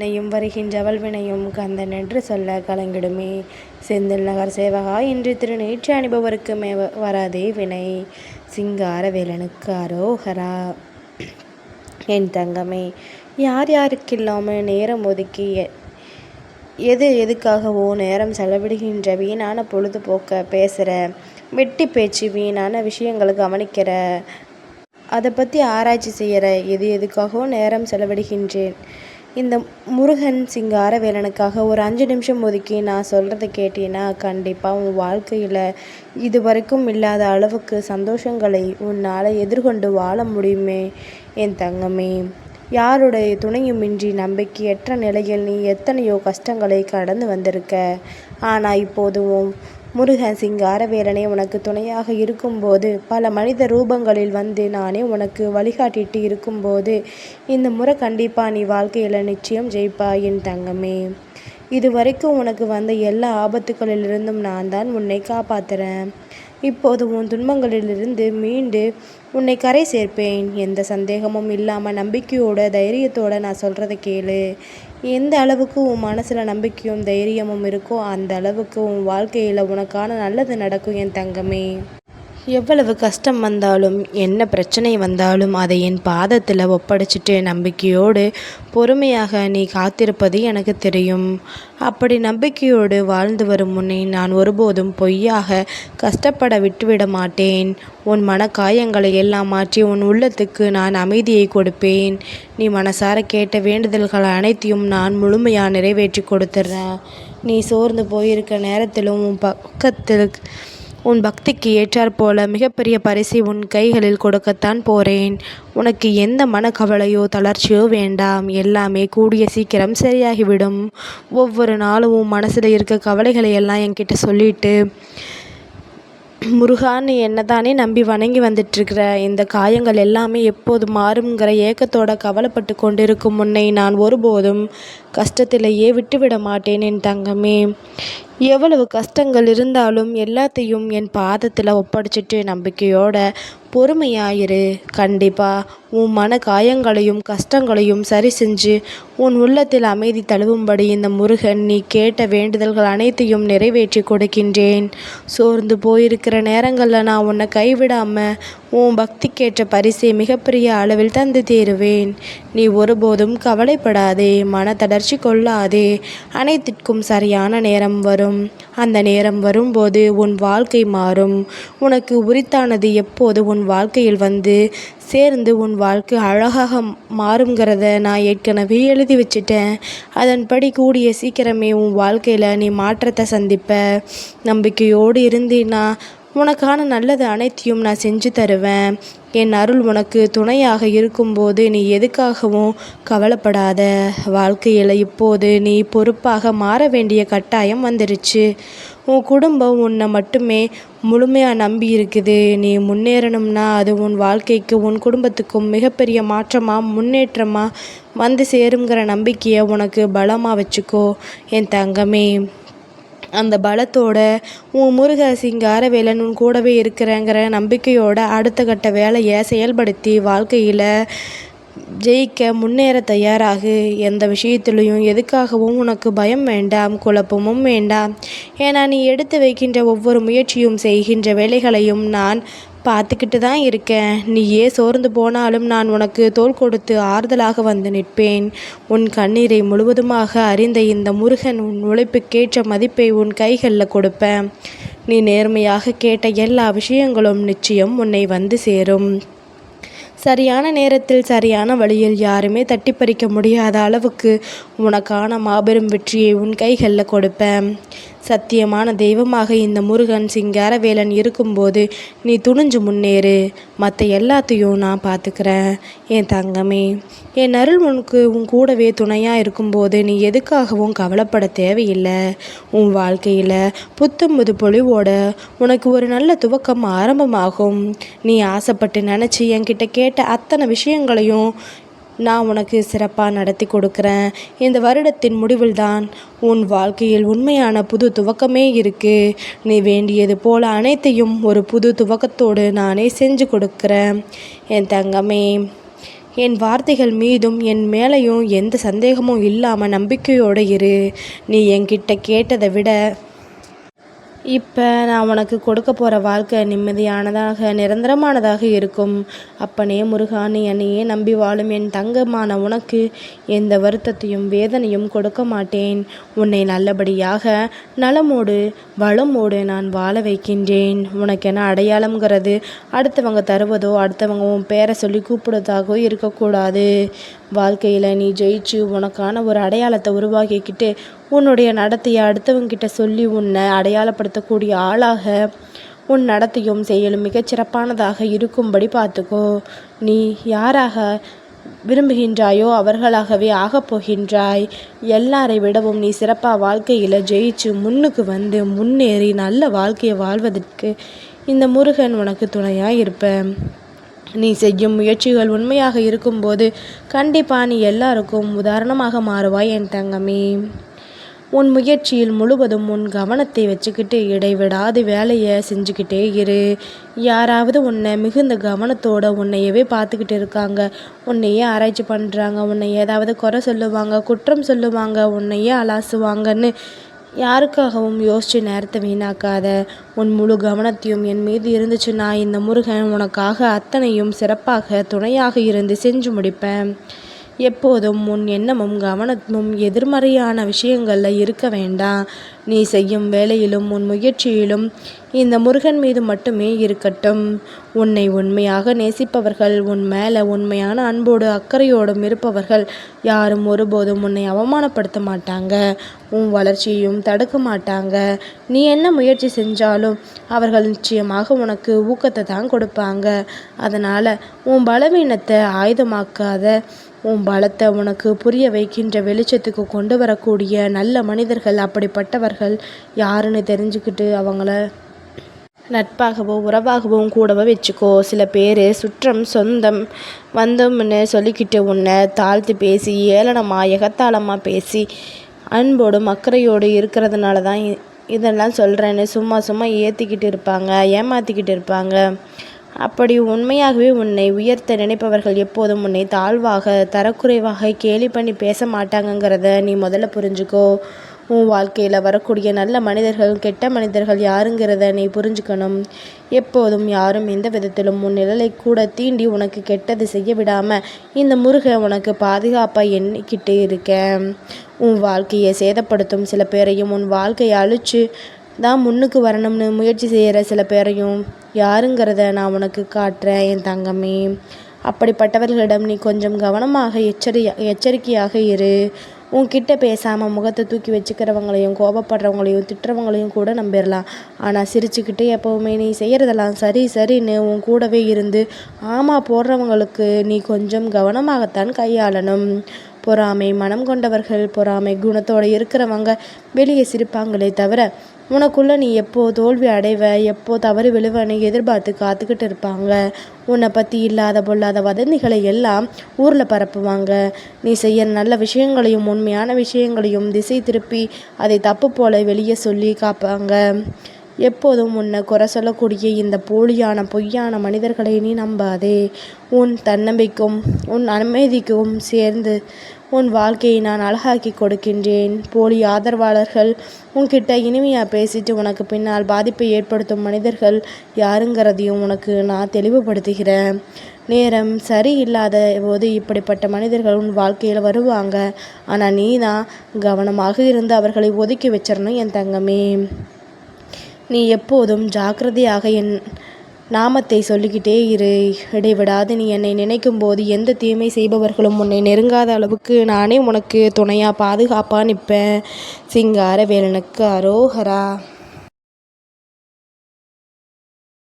வினையும் வருகின்றவள் வினையும் கந்தன் என்று சொல்ல கலங்கிடுமே. செந்தில் நகர் சேவகா இன்று திருநீற்று அணிபவருக்கு மே வராதே வினை. சிங்கார வேலனுக்கு அரோகரா. என் தங்கமே யார் யாருக்கில்லாமல் நேரம் ஒதுக்கி எ- எது எதுக்காகவோ நேரம் செலவிடுகின்ற வீணான பொழுதுபோக்க பேசுகிற வெட்டி பேச்சு வீணான விஷயங்களை கவனிக்கிற அதை பற்றி ஆராய்ச்சி செய்கிற எது எதுக்காகவோ நேரம் செலவிடுகின்றேன். இந்த முருகன் சிங்கார வேலனுக்காக ஒரு அஞ்சு நிமிஷம் ஒதுக்கி நான் சொல்கிறத கேட்டீன்னா கண்டிப்பாக உன் வாழ்க்கையில் இது வரைக்கும் இல்லாத அளவுக்கு சந்தோஷங்களை உன்னால் எதிர்கொண்டு வாழ முடியுமே என் தங்கமே. யாருடைய துணையுமின்றி நம்பிக்கையற்ற நிலையில் நீ எத்தனையோ கஷ்டங்களை கடந்து வந்திருக்க? ஆனால் இப்போதும் உன் முருகன் சிங்காரவேலனே உனக்கு துணையாக இருக்கும்போது பல மனித ரூபங்களில் வந்து நானே உனக்கு வழிகாட்டிட்டு இருக்கும்போது இந்த முறை கண்டிப்பாக நீ வாழ்க்கையில் நிச்சயம் ஜெயிப்பாய் என் தங்கமே. இது வரைக்கும் உனக்கு வந்த எல்லா ஆபத்துக்களிலிருந்தும் நான் தான் உன்னை காப்பாத்துறேன். இப்போது உன் துன்பங்களிலிருந்து மீண்டு உன்னை கரை சேர்ப்பேன். எந்த சந்தேகமும் இல்லாமல் நம்பிக்கையோட தைரியத்தோட நான் சொல்கிறத கேளு. எந்த அளவுக்கு உன் மனசில் நம்பிக்கையும் தைரியமும் இருக்கோ அந்த அளவுக்கு உன் வாழ்க்கையில் உனக்கான நல்லது நடக்கும் என் தங்கமே. எவ்வளவு கஷ்டம் வந்தாலும் என்ன பிரச்சனை வந்தாலும் அதை என் பாதத்தில் ஒப்படைச்சிட்டு நம்பிக்கையோடு பொறுமையாக நீ காத்திருப்பது எனக்கு தெரியும். அப்படி நம்பிக்கையோடு வாழ்ந்து வரும் முன்னே நான் ஒருபோதும் பொய்யாக கஷ்டப்பட விட்டுவிட மாட்டேன். உன் மனக்காயங்களை எல்லாம் மாற்றி உன் உள்ளத்துக்கு நான் அமைதியை கொடுப்பேன். நீ மனசார கேட்ட வேண்டுதல்கள் அனைத்தையும் நான் முழுமையாக நிறைவேற்றி கொடுத்துட்றேன் நீ சோர்ந்து போயிருக்க நேரத்திலும் உன் பக்கத்தில் உன் பக்திக்கு ஏற்றாற்போல மிகப்பெரிய பரிசை உன் கைகளில் கொடுக்கத்தான் போறேன். உனக்கு எந்த மனக்கவலையோ தளர்ச்சியோ வேண்டாம். எல்லாமே கூடிய சீக்கிரம் சரியாகிவிடும். ஒவ்வொரு நாளும் உன் மனசில் இருக்க கவலைகளை எல்லாம் என்கிட்ட சொல்லிட்டு முருகான்னு என்னதானே நம்பி வணங்கி வந்துட்டுருக்கிற? இந்த காயங்கள் எல்லாமே எப்போது மாறுங்கிற ஏக்கத்தோட கவலைப்பட்டு கொண்டிருக்கும் முன்னை நான் ஒருபோதும் கஷ்டத்திலேயே விட்டுவிட மாட்டேன் என் தங்கமே. எவ்வளவு கஷ்டங்கள் இருந்தாலும் எல்லாத்தையும் என் பாதத்தில் ஒப்படைச்சிட்டு நம்பிக்கையோட பொறுமையாயிரு. கண்டிப்பாக உன் மன காயங்களையும் கஷ்டங்களையும் சரி செஞ்சு உன் உள்ளத்தில் அமைதி தழுவும்படி இந்த முருகன் நீ கேட்ட வேண்டுதல்கள் அனைத்தையும் நிறைவேற்றி கொடுக்கின்றேன். சோர்ந்து போயிருக்கிற நேரங்களில் நான் உன்னை கைவிடாமல் உன் பக்திக்கேற்ற பரிசை மிகப்பெரிய அளவில் தந்து தேருவேன். நீ ஒருபோதும் கவலைப்படாதே மனத்தளர்ச்சி கொள்ளாதே. அனைத்திற்கும் சரியான நேரம் வரும். அந்த நேரம் வரும்போது உன் வாழ்க்கை மாறும். உனக்கு உரித்தானது எப்போது உன் வாழ்க்கையில் வந்து சேர்ந்து உன் வாழ்க்கை அழகாக மாறுங்கிறத நான் ஏற்கனவே எழுதி வச்சிட்டேன். அதன்படி கூடிய சீக்கிரமே உன் வாழ்க்கையில் நீ மாற்றத்தை சந்திப்ப. நம்பிக்கையோடு இருந்தீன்னா உனக்கான நல்லது அனைத்தையும் நான் செஞ்சு தருவேன். என் அருள் உனக்கு துணையாக இருக்கும்போது நீ எதுக்காகவும் கவலைப்படாத. வாழ்க்கையில் இப்போது நீ பொறுப்பாக மாற வேண்டிய கட்டாயம் வந்துருச்சு. உன் குடும்பம் உன்னை மட்டுமே முழுமையாக நம்பி இருக்குது. நீ முன்னேறணும்னா அது உன் வாழ்க்கைக்கு உன் குடும்பத்துக்கும் மிகப்பெரிய மாற்றமாக முன்னேற்றமாக வந்து சேருங்கிற நம்பிக்கையை உனக்கு பலமாக வச்சுக்கோ. என் தங்கமே. அந்த பலத்தோட உன் முருக சிங்காரவேலன் உன் கூடவே இருக்கிறேங்கிற நம்பிக்கையோட அடுத்த கட்ட வேலையை செயல்படுத்தி வாழ்க்கையில் ஜெயிக்க முன்னேற தயாராகு. எந்த விஷயத்துலையும் எதுக்காகவும் உனக்கு பயம் வேண்டாம் குழப்பமும் வேண்டாம். ஏன்னா நீ எடுத்து வைக்கின்ற ஒவ்வொரு முயற்சியும் செய்கின்ற வேலைகளையும் நான் பார்த்துக்கிட்டு தான் இருக்கேன். நீ ஏன் சோர்ந்து போனாலும் நான் உனக்கு தோள் கொடுத்து ஆறுதலாக வந்து நிற்பேன். உன் கண்ணீரை முழுவதுமாக அறிந்த இந்த முருகன் உன் உழைப்புக்கேற்ற மதிப்பை உன் கைகளில் கொடுப்பேன். நீ நேர்மையாக கேட்ட எல்லா விஷயங்களும் நிச்சயம் உன்னை வந்து சேரும். சரியான நேரத்தில் சரியான வழியில் யாருமே தட்டி பறிக்க முடியாத அளவுக்கு உனக்கான மாபெரும் வெற்றியை உன் கைகளில் கொடுப்பேன். சத்தியமான தெய்வமாக இந்த முருகன் சிங்காரவேலன் இருக்கும்போது நீ துணிஞ்சு முன்னேறு. மற்ற எல்லாத்தையும் நான் பார்த்துக்கிறேன். என் தங்கமே என் அருள் உனக்கு உன் கூடவே துணையாக இருக்கும்போது நீ எதுக்காகவும் கவலைப்பட தேவையில்லை. உன் வாழ்க்கையில் புத்தம்புது பொழிவோட உனக்கு ஒரு நல்ல துவக்கம் ஆரம்பமாகும். நீ ஆசைப்பட்டு நினச்சி என்கிட்ட கேட்ட அத்தனை விஷயங்களையும் நான் உனக்கு சிறப்பாக நடத்தி கொடுக்குறேன். இந்த வருடத்தின் முடிவில்தான் உன் வாழ்க்கையில் உண்மையான புது துவக்கமே இருக்கு. நீ வேண்டியது போல அனைத்தையும் ஒரு புது துவக்கத்தோடு நானே செஞ்சு கொடுக்குறேன். என் தங்கமே என் வார்த்தைகள் மீதும் என் மேலேயும் எந்த சந்தேகமும் இல்லாமல் நம்பிக்கையோடு இரு. நீ என்கிட்ட கேட்டதை விட இப்போ நான் உனக்கு கொடுக்க போகிற வாழ்க்கை நிம்மதியானதாக நிரந்தரமானதாக இருக்கும். அப்பனே முருகா நீ என்னையே நம்பி வாழும் என் தங்கமான உனக்கு எந்த வருத்தத்தையும் வேதனையும் கொடுக்க மாட்டேன். உன்னை நல்லபடியாக நலமோடு வளமோடு நான் வாழ வைக்கின்றேன். உனக்கு என்ன அடையாளம்ங்கிறது அடுத்தவங்க தருவதோ அடுத்தவங்க உன் பேரை சொல்லி கூப்பிடுவதாகவோ இருக்கக்கூடாது. வாழ்க்கையில் நீ ஜெயிச்சு உனக்கான ஒரு அடையாளத்தை உருவாக்கிக்கிட்டு உன்னுடைய நடத்தையை அடுத்தவங்கிட்ட சொல்லி உன்னை அடையாளப்படுத்தக்கூடிய ஆளாக உன் நடத்தையும் செயலும் மிகச்சிறப்பானதாக இருக்கும்படி பார்த்துக்கோ. நீ யாராக விரும்புகின்றாயோ அவர்களாகவே ஆகப் போகின்றாய். எல்லாரை விடவும் நீ சிறப்பாக வாழ்க்கையில் ஜெயிச்சு முன்னுக்கு வந்து முன்னேறி நல்ல வாழ்க்கையை வாழ்வதற்கு இந்த முருகன் உனக்கு துணையாக இருப்பேன். நீ செய்யும் முயற்சிகள் உண்மையாக இருக்கும்போது கண்டிப்பாக நீ எல்லாருக்கும் உதாரணமாக மாறுவாய் என் தங்கமே. உன் முயற்சியில் முழுவதும் உன் கவனத்தை வச்சுக்கிட்டு இடைவிடாது வேலையை செஞ்சுக்கிட்டே இரு. யாராவது உன்னை மிகுந்த கவனத்தோட உன்னையவே பார்த்துக்கிட்டு இருக்காங்க. உன்னையே ஆராய்ச்சி பண்ணுறாங்க உன்னை ஏதாவது குறை சொல்லுவாங்க குற்றம் சொல்லுவாங்க உன்னையே அலாசுவாங்கன்னு யாருக்காகவும் யோசித்து நேரத்தை வீணாக்காத உன் முழு கவனத்தையும் என் மீது இருந்துச்சுன்னா இந்த முருகன் உனக்காக அத்தனையும் சிறப்பாக துணையாக இருந்து செஞ்சு முடிப்பேன். எப்போதும் உன் எண்ணமும் கவனமும் எதிர்மறையான விஷயங்களில் இருக்க வேண்டாம். நீ செய்யும் வேலையிலும் உன் முயற்சியிலும் இந்த முருகன் மீது மட்டுமே இருக்கட்டும். உன்னை உண்மையாக நேசிப்பவர்கள் உன் மேலே உண்மையான அன்போடு அக்கறையோடும் இருப்பவர்கள் யாரும் ஒருபோதும் உன்னை அவமானப்படுத்த மாட்டாங்க. உன் வளர்ச்சியையும் தடுக்க மாட்டாங்க. நீ என்ன முயற்சி செஞ்சாலும் அவர்கள் நிச்சயமாக உனக்கு ஊக்கத்தை தான் கொடுப்பாங்க. அதனால் உன் பலவீனத்தை ஆயுதமாக்காத உன் பலத்தை உனக்கு புரிய வைக்கின்ற வெளிச்சத்துக்கு கொண்டு வரக்கூடிய நல்ல மனிதர்கள் அப்படிப்பட்டவர்கள் யாருன்னு தெரிஞ்சுக்கிட்டு அவங்கள நட்பாகவோ உறவாகவோ கூடவோ வச்சுக்கோ. சில பேர் சுற்றம் சொந்தம் வந்தோம்னு சொல்லிக்கிட்டு உன்னை தாழ்த்து பேசி ஏளனமாக எகத்தாளமாக பேசி அன்போடும் அக்கறையோடு இருக்கிறதுனால தான் இதெல்லாம் சொல்கிறேன்னு சும்மா சும்மா ஏற்றிக்கிட்டு இருப்பாங்க ஏமாற்றிக்கிட்டு இருப்பாங்க. அப்படி உண்மையாகவே உன்னை உயர்த்த நினைப்பவர்கள் எப்போதும் உன்னை தாழ்வாக தரக்குறைவாக கேலி பண்ணி பேச மாட்டாங்கங்கிறத நீ முதல்ல புரிஞ்சுக்கோ. உன் வாழ்க்கையில் வரக்கூடிய நல்ல மனிதர்கள் கெட்ட மனிதர்கள் யாருங்கிறத நீ புரிஞ்சுக்கணும். எப்போதும் யாரும் எந்த விதத்திலும் உன் நிழலை கூட தீண்டி உனக்கு கெட்டது செய்ய விடாமல் இந்த முருகன் உனக்கு பாதுகாப்பாக எண்ணிக்கிட்டே இருக்க உன் வாழ்க்கையை சேதப்படுத்தும் சில பேரையும் உன் வாழ்க்கையை அழிச்சு தான் முன்னுக்கு வரணும்னு முயற்சி செய்கிற சில பேரையும் யாருங்கிறத நான் உனக்கு காட்டுறேன் என் தங்கமே. அப்படிப்பட்டவர்களிடம் நீ கொஞ்சம் கவனமாக எச்சரி எச்சரிக்கையாக இரு. உன்கிட்ட பேசாமல் முகத்தை தூக்கி வச்சுக்கிறவங்களையும் கோபப்படுறவங்களையும் திட்டுறவங்களையும் கூட நம்பிடலாம் ஆனால் சிரிச்சுக்கிட்டு எப்போவுமே நீ செய்கிறதெல்லாம் சரி சரின்னு உன் கூடவே இருந்து ஆமாம் போடுறவங்களுக்கு நீ கொஞ்சம் கவனமாகத்தான் கையாளணும். பொறாமை மனம் கொண்டவர்கள் பொறாமை குணத்தோடு இருக்கிறவங்க வெளியே சிரிப்பாங்களே தவிர உனக்குள்ளே நீ எப்போ தோல்வி அடைவ எப்போ தவறு விழுவன்னு எதிர்பார்த்து காத்துக்கிட்டு இருப்பாங்க. உன்னை பற்றி இல்லாத பொல்லாத வதந்திகளை எல்லாம் ஊரில் பரப்புவாங்க. நீ செய்ய நல்ல விஷயங்களையும் உண்மையான விஷயங்களையும் திசை திருப்பி அதை தப்பு போல வெளியே சொல்லி காப்பாங்க. எப்போதும் உன்னை குறை சொல்லக்கூடிய இந்த போலியான பொய்யான மனிதர்களை நீ நம்பாதே. உன் தன்னம்பிக்கும் உன் அமைதிக்கும் சேர்ந்து உன் வாழ்க்கையை நான் அழகாக்கி கொடுக்கின்றேன். போலி ஆதரவாளர்கள் உன்கிட்ட இனிமையாக பேசிட்டு உனக்கு பின்னால் பாதிப்பை ஏற்படுத்தும் மனிதர்கள் யாருங்கிறதையும் உனக்கு நான் தெளிவுபடுத்துகிறேன். நேரம் சரியில்லாத போது இப்படிப்பட்ட மனிதர்கள் உன் வாழ்க்கையில் வருவாங்க. ஆனால் நீ தான் கவனமாக இருந்து அவர்களை ஒதுக்கி வச்சிடணும் என் தங்கமே. நீ எப்போதும் ஜாக்கிரதையாக என் நாமத்தை சொல்லிக்கிட்டே இரு. இடைவிடாது நீ என்னை நினைக்கும் போது எந்த தீமை செய்பவர்களும் உன்னை நெருங்காத அளவுக்கு நானே உனக்கு துணையாக பாதுகாப்பாக நிற்பேன். சிங்கார வேலனுக்கு அரோஹரா